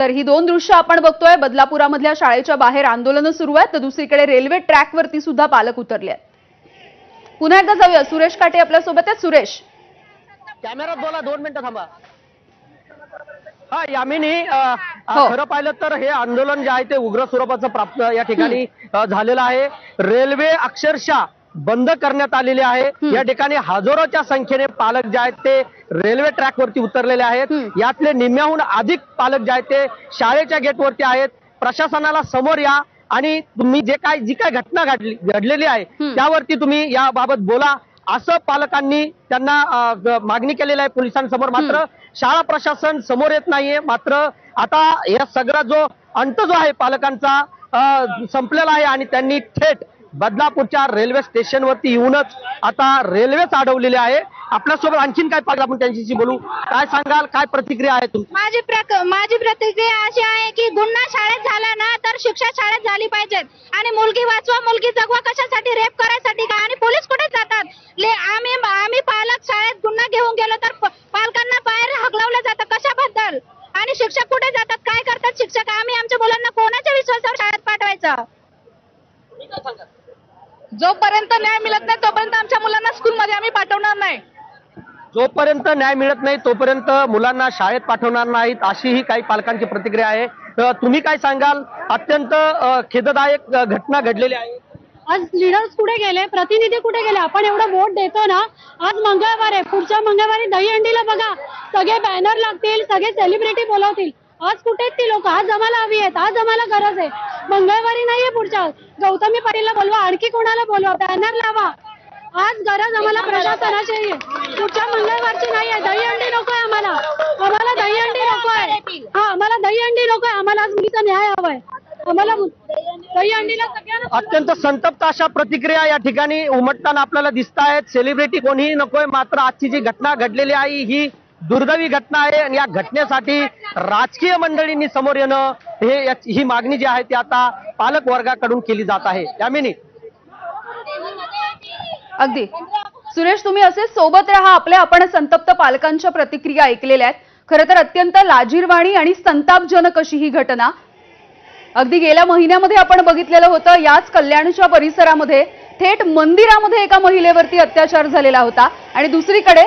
तर ही दोन दृश्य आपण बघतोय. बदलापुरामधल्या शाळेच्या बाहेर आंदोलनं सुरू आहेत. तर दुसरीकडे रेल्वे ट्रॅकवरती सुद्धा पालक उतरले आहेत. पुन्हा एकदा जाऊया. सुरेश काटे आपल्यासोबत आहेत. सुरेश. कॅमेरात बोला. दोन मिनिटं थांबा. हा यामिनी हो. खरं पाहिलं तर हे आंदोलन जे आहे ते उग्र स्वरूपाचं प्राप्त या ठिकाणी झालेलं आहे. रेल्वे अक्षरशः बंद करण्यात आलेली आहे. या ठिकाणी हजारोच्या संख्येने पालक जे आहेत ते रेल्वे ट्रॅक वरती उतरलेले आहेत. यातले निम्म्याहून अधिक पालक जे आहेत ते शाळेच्या गेटवरती आहेत. प्रशासनाला समोर या आणि तुम्ही जे काय जी काय घटना घडली घडलेली आहे. त्यावरती तुम्ही याबाबत बोला. असं पालकांनी त्यांना मागणी केलेली आहे पोलिसांसमोर. मात्र शाळा प्रशासन समोर येत नाहीये. मात्र आता या सगळा जो अंत जो आहे पालकांचा संपलेला आहे आणि त्यांनी थेट बदलापूरच्या रेल्वे स्टेशनवरती येऊनच आता रेल्वेच अडवलेली आहे. आपल्यासोबत आणखीन काय पाहिजे आपण त्यांच्याशी बोलू? काय सांगाल? काय प्रतिक्रिया आहे तुमची? माझी प्रक माझी प्रतिक्रिया अशी आहे की गुन्हा शाळेत झाला ना तर शिक्षा शाळेत झाली पाहिजेत. आणि मुलगी वाचवा मुलगी जगवा कशासाठी? रेप करायसाठी का? आणि पोलीस कुठे जातात? ले आम्ही आम्ही पालक शाळेत गुन्हा घेऊन गेलो तर प- पालकांना बाहेर हकलवलं जातं कशाबद्दल आणि शिक्षक कुठे जातात काय करतात शिक्षक आम्ही आमच्या मुलांना कोणाच्या विश्वासावर शाळेत पाठवायचं जोपर्यंत न्याय मिळत नाही तोपर्यंत आमच्या मुलांना स्कूलमध्ये आम्ही पाठवणार नाही. जोपर्यंत न्याय मिळत नाही तोपर्यंत मुलांना शाळेत पाठवणार नाहीत अशी ही काही पालकांची प्रतिक्रिया आहे. अ, तुम्ही काय सांगाल? अत्यंत अ, खेददायक अ, घटना घडलेली आहे. आज लीडर्स कुठे गेले? प्रतिनिधी कुठे गेले? आपण एवढं वोट देतो ना आज मंगळवार आहे. पुढच्या मंगळवारी दहीहंडीला बघा. सगळे बॅनर लागतील सगळे सेलिब्रिटी बोलवतील. आज कुठे आहेत ती लोक? आज आम्हाला हवी आहेत. आज आम्हाला गरज आहे. मंगळवारी नाहीये पुढच्या गौतमी पाटीलला बोलवा आणखी कोणाला बोलवा? बॅनर लावा. आज गरज आम्हाला प्रशासनाची आहे. पुढच्या मंगळवारची नाही आहे दहीहंडी नको आहे आम्हाला. आम्हाला दहीहंडी नको आहे हा आम्हाला दहीहंडी नको आहे आम्हाला आज मुलीचा न्याय हवाय. आम्हाला दहीहंडीला सगळ्यांना अत्यंत संतप्त अशा प्रतिक्रिया या ठिकाणी उमटताना आपल्याला दिसत आहेत सेलिब्रिटी कोणीही नकोय. मात्र आजची जी घटना घडलेली आहे ही दुर्दैवी घटना आहे आणि या घटनेसाठी राजकीय मंडळींनी समोर येणं हे ही मागणी जी आहे ती आता पालक वर्गाकडून केली जात आहे. यामिनी अगदी. सुरेश तुम्ही असे सोबत राहा. आपल्या आपण संतप्त पालकांच्या प्रतिक्रिया ऐकलेल्या आहेत. खरं तर अत्यंत लाजीरवाणी आणि संतापजनक अशी ही घटना. अगदी गेल्या महिन्यामध्ये आपण बघितलेलं होतं याच कल्याणच्या परिसरामध्ये थेट मंदिरामध्ये एका महिलेवरती अत्याचार झालेला होता. आणि दुसरीकडे